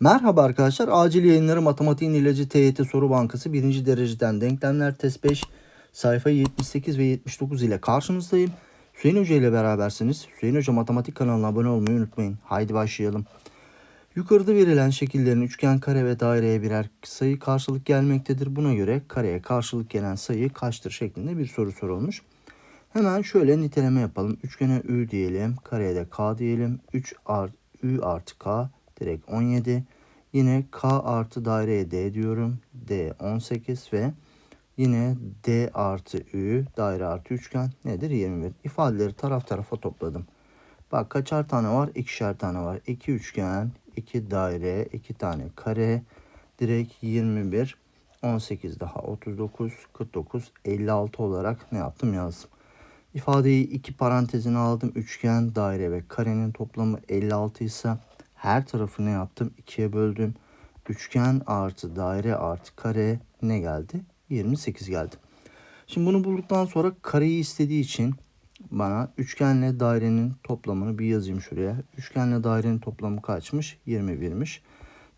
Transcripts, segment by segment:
Merhaba arkadaşlar. Acil yayınları matematiğin ilacı TYT soru bankası 1. dereceden denklemler test 5 sayfa 78 ve 79 ile karşınızdayım. Hüseyin Hoca ile berabersiniz. Hüseyin Hoca matematik kanalına abone olmayı unutmayın. Haydi başlayalım. Yukarıda verilen şekillerin üçgen, kare ve daireye birer sayı karşılık gelmektedir. Buna göre kareye karşılık gelen sayı kaçtır şeklinde bir soru sorulmuş. Hemen şöyle niteleme yapalım. Üçgene Ü diyelim. Kareye de K diyelim. 3 art, Ü artı K direkt 17. Yine K artı daireye D diyorum. D 18 ve yine D artı Ü daire artı üçgen nedir? 21. İfadeleri taraf tarafa topladım. Bak kaçar tane var? İkişer tane var. 2 üçgen, 2 daire, 2 tane kare. Direkt 21. 18 daha 39, 49, 56 olarak ne yaptım yazdım. İfadeyi iki parantezine aldım. Üçgen, daire ve karenin toplamı 56 ise her tarafı ne yaptım? 2'ye böldüm. Üçgen artı daire artı kare ne geldi? 28 geldi. Şimdi bunu bulduktan sonra kareyi istediği için bana üçgenle dairenin toplamını bir yazayım şuraya. Üçgenle dairenin toplamı kaçmış? 21'miş.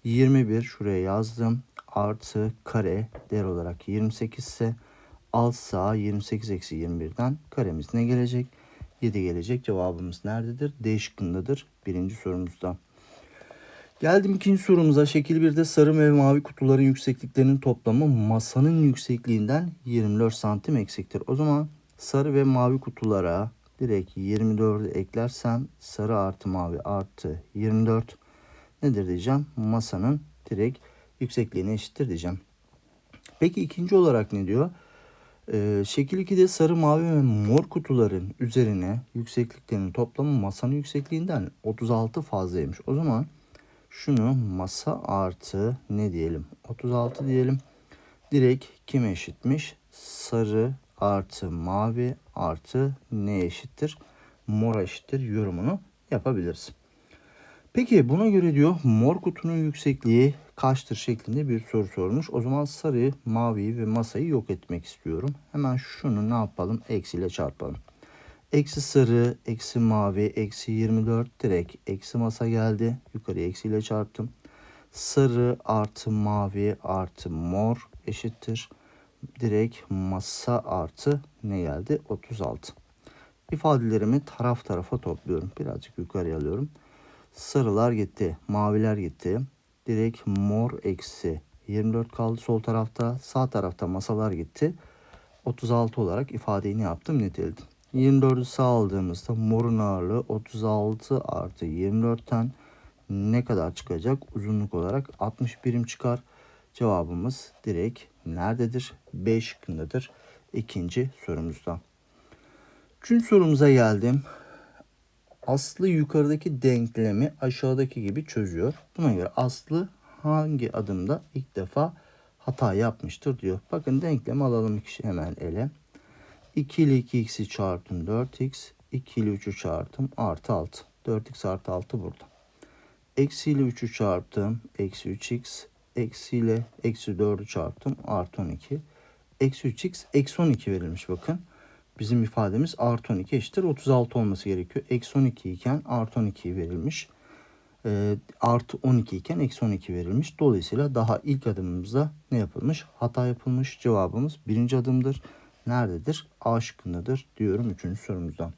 21 şuraya yazdım. Artı kare değer olarak 28 ise alt sağ 28 eksi 21'den karemiz ne gelecek? 7 gelecek. Cevabımız nerededir? D şıkkındadır. Birinci sorumuzda. Geldim ikinci sorumuza. Şekil 1'de sarı ve mavi kutuların yüksekliklerinin toplamı masanın yüksekliğinden 24 santim eksiktir. O zaman sarı ve mavi kutulara direkt 24'ü eklersem sarı artı mavi artı 24 nedir diyeceğim? Masanın direkt yüksekliğine eşittir diyeceğim. Peki ikinci olarak ne diyor? Ee, şekil 2'de sarı, mavi ve mor kutuların üzerine yüksekliklerinin toplamı masanın yüksekliğinden 36 fazlaymış. O zaman şunu masa artı ne diyelim? 36 diyelim. Direkt kime eşitmiş? Sarı artı mavi artı ne eşittir? Mor eşittir yorumunu yapabiliriz. Peki buna göre diyor mor kutunun yüksekliği kaçtır şeklinde bir soru sormuş. O zaman sarı, maviyi ve masayı yok etmek istiyorum. Hemen şunu ne yapalım? Eksiyle çarpalım. Eksi sarı, eksi mavi, eksi 24 direkt eksi masa geldi. Yukarı eksiyle çarptım. Sarı artı mavi artı mor eşittir. Direkt masa artı ne geldi? 36. İfadelerimi taraf tarafa topluyorum. Birazcık yukarı alıyorum. Sarılar gitti. Maviler gitti. Direkt mor eksi 24 kaldı sol tarafta. Sağ tarafta masalar gitti. 36 olarak ifadeyi ne yaptım? Niteledim. 24'ü sağ aldığımızda morun ağırlığı 36 artı 24'ten ne kadar çıkacak? Uzunluk olarak 60 birim çıkar. Cevabımız direkt nerededir? B şıkkındadır. İkinci sorumuzda. Üçüncü sorumuza geldim. Aslı yukarıdaki denklemi aşağıdaki gibi çözüyor. Buna göre Aslı hangi adımda ilk defa hata yapmıştır diyor. Bakın denklemi alalım hemen ele. 2 ile 2x'i çarptım 4x. 2 ile 3'ü çarptım artı 6. 4x artı 6 burada. Eksi ile 3'ü çarptım. Eksi 3x. Eksi ile eksi 4'ü çarptım. Artı 12. Eksi 3x. Eksi 12 verilmiş bakın. Bizim ifademiz artı 12 eşittir. 36 olması gerekiyor. Eksi 12 iken artı 12 verilmiş. E, artı 12 iken eksi 12 verilmiş. Dolayısıyla daha ilk adımımızda ne yapılmış? Hata yapılmış. Cevabımız birinci adımdır. Nerededir? A şıkkındadır diyorum üçüncü sorumuzda.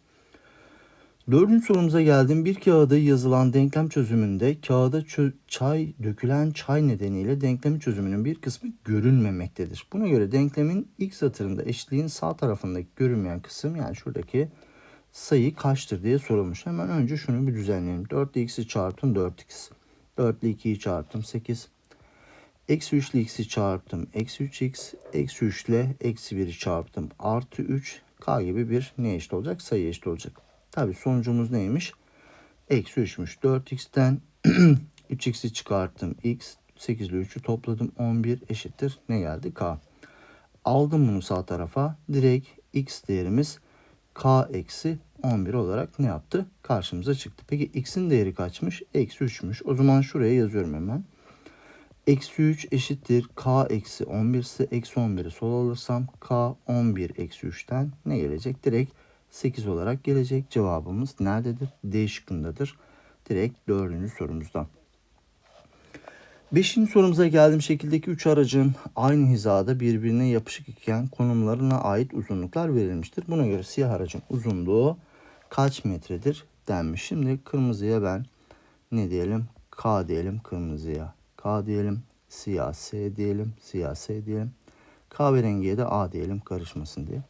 Dördüncü sorumuza geldim. Bir kağıda yazılan denklem çözümünde kağıda çö- çay dökülen çay nedeniyle denklemin çözümünün bir kısmı görünmemektedir. Buna göre denklemin ilk satırında eşitliğin sağ tarafındaki görünmeyen kısım yani şuradaki sayı kaçtır diye sorulmuş. Hemen önce şunu bir düzenleyelim. 4 ile x'i çarptım 4x. 4 ile 2'yi çarptım 8. Eksi 3 ile x'i çarptım. Eksi 3x. Eksi 3 ile eksi 1'i çarptım. Artı 3. K gibi bir ne eşit olacak? Sayı eşit olacak. Tabi sonucumuz neymiş? Eksi 3'müş. 4x'ten 3x'i çıkarttım. x. 8 ile 3'ü topladım. 11 eşittir. Ne geldi? K. Aldım bunu sağ tarafa. Direkt x değerimiz k eksi 11 olarak ne yaptı? Karşımıza çıktı. Peki x'in değeri kaçmış? Eksi 3'müş. O zaman şuraya yazıyorum hemen. Eksi 3 eşittir k eksi 11 ise eksi 11'i sol alırsam k 11 eksi 3'ten ne gelecek? Direkt 8 olarak gelecek. Cevabımız nerededir? D şıkkındadır. Direkt dördüncü sorumuzdan. Beşinci sorumuza geldiğim şekildeki üç aracın aynı hizada birbirine yapışık iken konumlarına ait uzunluklar verilmiştir. Buna göre siyah aracın uzunluğu kaç metredir denmiş. Şimdi kırmızıya ben ne diyelim? K diyelim kırmızıya. K diyelim. Siyah S diyelim. Siyah S diyelim. Kahverengiye de A diyelim karışmasın diye.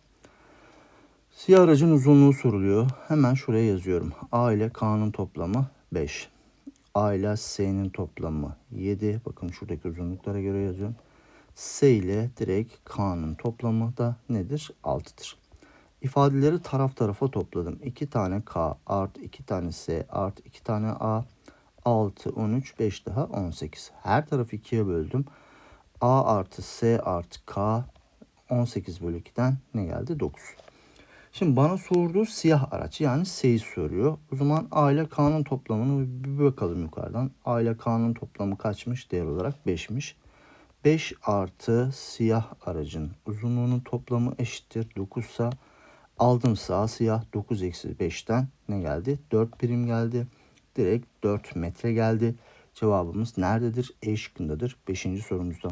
Siyah aracın uzunluğu soruluyor. Hemen şuraya yazıyorum. A ile K'nın toplamı 5. A ile S'nin toplamı 7. Bakın şuradaki uzunluklara göre yazıyorum. S ile direkt K'nın toplamı da nedir? 6'dır. İfadeleri taraf tarafa topladım. 2 tane K artı 2 tane S artı 2 tane A 6, 13, 5 daha 18. Her tarafı 2'ye böldüm. A artı S artı K 18 bölü 2'den ne geldi? 9. Şimdi bana sorduğu siyah araç yani S'yi soruyor. O zaman A ile K'nın toplamını bir bakalım yukarıdan. A ile K'nın toplamı kaçmış? Değer olarak 5'miş. 5 artı siyah aracın uzunluğunun toplamı eşittir 9 ise aldım sağ siyah 9 eksi 5'ten ne geldi? 4 birim geldi. Direkt 4 metre geldi. Cevabımız nerededir? E şıkkındadır. 5. sorumuzda.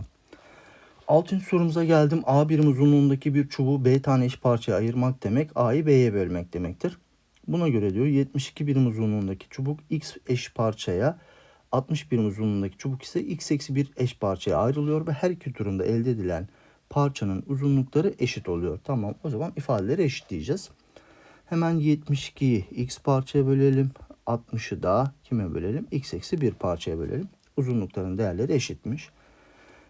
Altıncı sorumuza geldim. A birim uzunluğundaki bir çubuğu B tane eş parçaya ayırmak demek A'yı B'ye bölmek demektir. Buna göre diyor 72 birim uzunluğundaki çubuk X eş parçaya 60 birim uzunluğundaki çubuk ise X eksi 1 eş parçaya ayrılıyor ve her iki turunda elde edilen parçanın uzunlukları eşit oluyor. Tamam o zaman ifadeleri eşitleyeceğiz. Hemen 72'yi X parçaya bölelim. 60'ı da kime bölelim? X eksi 1 parçaya bölelim. Uzunlukların değerleri eşitmiş.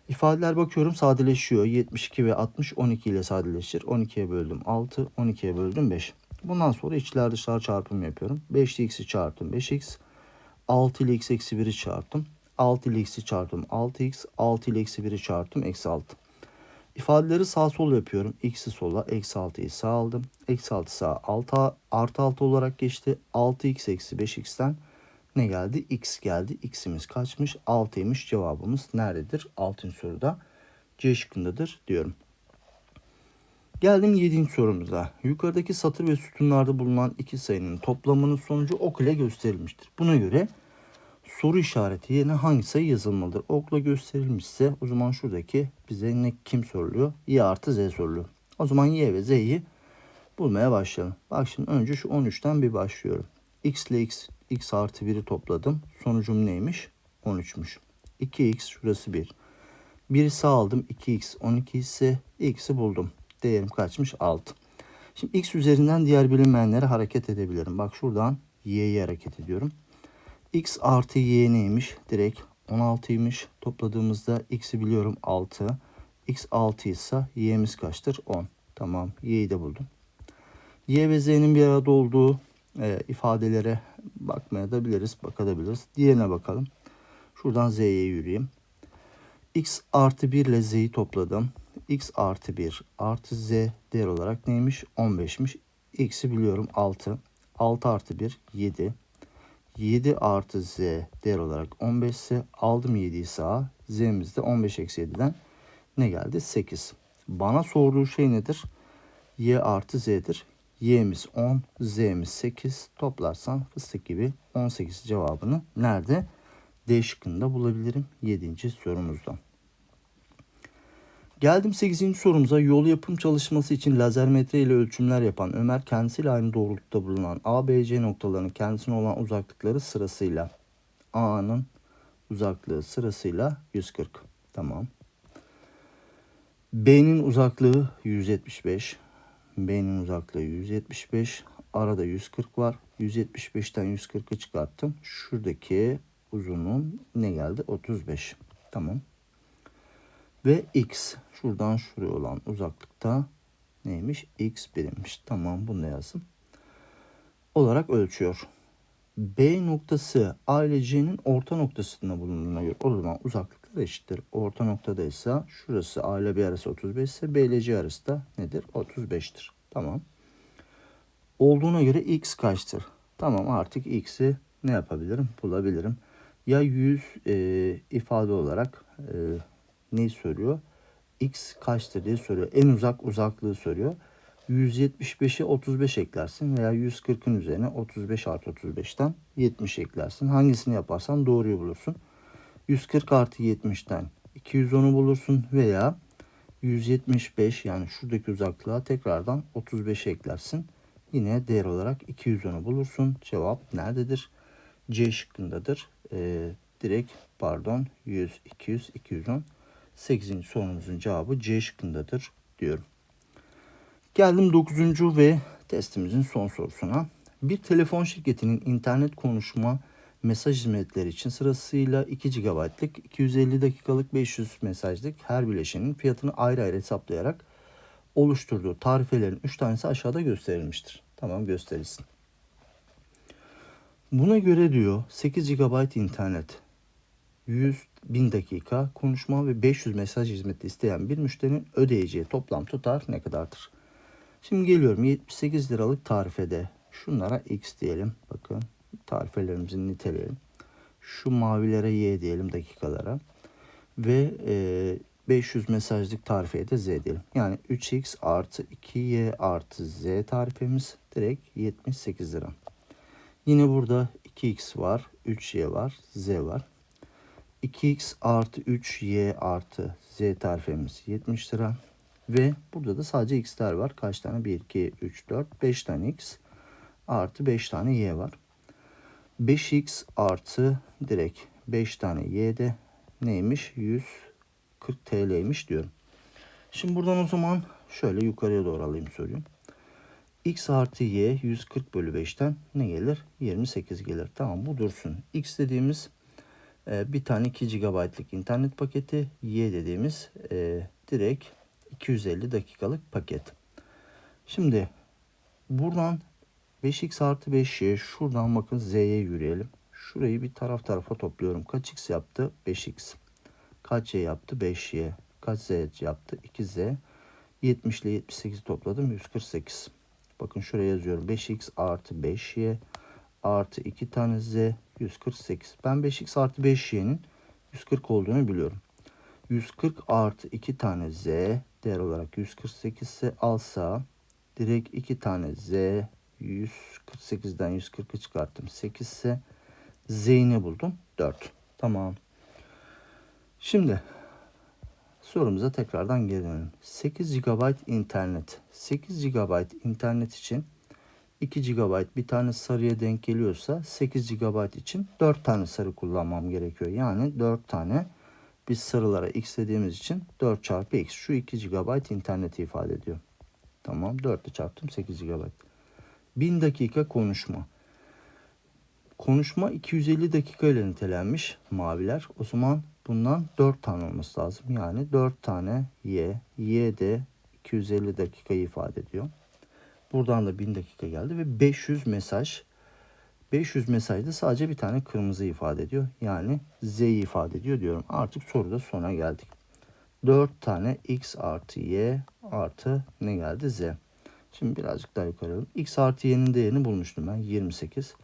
İfadeler bakıyorum sadeleşiyor. 72 ve 60 12 ile sadeleşir. 12'ye böldüm 6, 12'ye böldüm 5. Bundan sonra içler dışlar çarpımı yapıyorum. 5 ile x'i çarptım 5x. 6 ile x eksi 1'i çarptım. 6 ile x'i çarptım 6x. 6 ile eksi 1'i çarptım eksi 6. İfadeleri sağ sol yapıyorum. X'i sola, eksi 6'yı sağ aldım. Eksi 6 sağ 6 artı 6 olarak geçti. 6x eksi 5x'ten ne geldi? X geldi. X'imiz kaçmış? 6'ymış. Cevabımız nerededir? 6. soruda C şıkkındadır diyorum. Geldim 7. sorumuza. Yukarıdaki satır ve sütunlarda bulunan iki sayının toplamının sonucu ok ile gösterilmiştir. Buna göre soru işareti yerine hangi sayı yazılmalıdır? Okla gösterilmişse o zaman şuradaki bize ne kim soruluyor? Y artı Z soruluyor. O zaman Y ve Z'yi bulmaya başlayalım. Bak şimdi önce şu 13'ten bir başlıyorum. X ile X, X artı 1'i topladım. Sonucum neymiş? 13'müş. 2X şurası 1. 1'i sağ aldım. 2X 12 ise X'i buldum. Değerim kaçmış? 6. Şimdi X üzerinden diğer bilinmeyenlere hareket edebilirim. Bak şuradan Y'ye hareket ediyorum. X artı Y neymiş? Direkt 16'ymış. Topladığımızda X'i biliyorum 6. X 6 ise Y'miz kaçtır? 10. Tamam. Y'yi de buldum. Y ve Z'nin bir arada olduğu e, ifadelere bakmaya da biliriz, bakabiliriz. Diğerine bakalım. Şuradan Z'ye yürüyeyim. X artı 1 ile Z'yi topladım. X artı 1 artı Z değer olarak neymiş? 15'miş. X'i biliyorum 6. 6 artı 1 7. 7 artı Z değer olarak 15 ise aldım 7'yi sağa. Z'miz de 15 eksi 7'den ne geldi? 8. Bana sorduğu şey nedir? Y artı Z'dir. Y'miz 10, Z'miz 8. Toplarsan fıstık gibi 18 cevabını nerede? D şıkkında bulabilirim 7. sorumuzda. Geldim 8. sorumuza. Yol yapım çalışması için lazer metre ile ölçümler yapan Ömer kendisiyle aynı doğrultuda bulunan A, B, C noktalarının kendisine olan uzaklıkları sırasıyla A'nın uzaklığı sırasıyla 140. Tamam. B'nin uzaklığı 175. B'nin uzaklığı 175. Arada 140 var. 175'ten 140'ı çıkarttım. Şuradaki uzunluğum ne geldi? 35. Tamam. Ve x şuradan şuraya olan uzaklıkta neymiş? x birimmiş. Tamam bunu yazdım. Olarak ölçüyor. B noktası A ile C'nin orta noktasında bulunduğuna göre o zaman uzaklıklar eşittir. Orta noktada ise şurası A ile B arası 35 ise B ile C arası da nedir? 35'tir. Tamam. Olduğuna göre x kaçtır? Tamam artık x'i ne yapabilirim? Bulabilirim. Ya 100 e, ifade olarak e, neyi soruyor? X kaçtır diye soruyor. En uzak uzaklığı soruyor. 175'e 35 eklersin veya 140'ın üzerine 35 artı 35'ten 70 eklersin. Hangisini yaparsan doğruyu bulursun. 140 artı 70'ten 210'u bulursun veya 175 yani şuradaki uzaklığa tekrardan 35 eklersin. Yine değer olarak 210'u bulursun. Cevap nerededir? C şıkkındadır. Ee, direkt pardon 100, 200, 210. 8. sorumuzun cevabı C şıkkındadır diyorum. Geldim 9. ve testimizin son sorusuna. Bir telefon şirketinin internet konuşma mesaj hizmetleri için sırasıyla 2 GB'lık, 250 dakikalık, 500 mesajlık her bileşenin fiyatını ayrı ayrı hesaplayarak oluşturduğu tarifelerin 3 tanesi aşağıda gösterilmiştir. Tamam gösterilsin. Buna göre diyor 8 GB internet, 100 bin dakika konuşma ve 500 mesaj hizmeti isteyen bir müşterinin ödeyeceği toplam tutar ne kadardır? Şimdi geliyorum 78 liralık tarifede şunlara x diyelim. Bakın tarifelerimizi niteleyelim. Şu mavilere y diyelim dakikalara. Ve e, 500 mesajlık tarifeye de z diyelim. Yani 3x artı 2y artı z tarifemiz direkt 78 lira. Yine burada 2x var, 3y var, z var. 2x artı 3y artı z tarifemiz 70 lira. Ve burada da sadece x'ler var. Kaç tane? 1, 2, 3, 4, 5 tane x artı 5 tane y var. 5x artı direkt 5 tane y de neymiş? 140 TL'ymiş diyorum. Şimdi buradan o zaman şöyle yukarıya doğru alayım soruyu. x artı y 140 bölü 5'ten ne gelir? 28 gelir. Tamam bu dursun. x dediğimiz e, bir tane 2 GB'lık internet paketi. Y dediğimiz e, direkt 250 dakikalık paket. Şimdi buradan 5x artı 5y şuradan bakın z'ye yürüyelim. Şurayı bir taraf tarafa topluyorum. Kaç x yaptı? 5x. Kaç y yaptı? 5y. Kaç z yaptı? 2z. 70 ile 78 topladım. 148. Bakın şuraya yazıyorum. 5x artı 5y artı 2 tane z 148. Ben 5x artı 5y'nin 140 olduğunu biliyorum. 140 artı 2 tane z değer olarak 148 ise alsa direkt 2 tane z 148'den 140'ı çıkarttım 8 ise z'ini buldum 4. Tamam. Şimdi sorumuza tekrardan geri dönelim. 8 GB internet. 8 GB internet için 2 GB bir tane sarıya denk geliyorsa 8 GB için 4 tane sarı kullanmam gerekiyor. Yani 4 tane biz sarılara x dediğimiz için 4 çarpı x. Şu 2 GB interneti ifade ediyor. Tamam 4 ile çarptım 8 GB. 1000 dakika konuşma. Konuşma 250 dakika ile nitelenmiş maviler. O zaman bundan 4 tane olması lazım. Yani 4 tane y. Y de 250 dakikayı ifade ediyor. Buradan da 1000 dakika geldi ve 500 mesaj. 500 mesajda sadece bir tane kırmızı ifade ediyor. Yani z'yi ifade ediyor diyorum. Artık soruda sona geldik. 4 tane x artı y artı ne geldi z. Şimdi birazcık daha yukarı alalım. x artı y'nin değerini bulmuştum ben 28.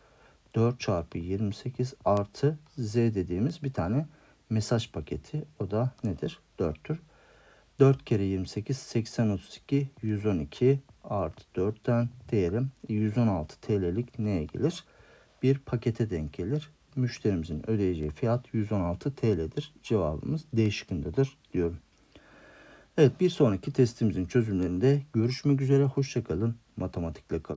4 çarpı 28 artı z dediğimiz bir tane mesaj paketi. O da nedir? 4'tür. 4 kere 28 80 32 112 artı 4'ten diyelim 116 TL'lik neye gelir? Bir pakete denk gelir. Müşterimizin ödeyeceği fiyat 116 TL'dir. Cevabımız D şıkkındadır diyorum. Evet bir sonraki testimizin çözümlerinde görüşmek üzere. Hoşçakalın. Matematikle kalın.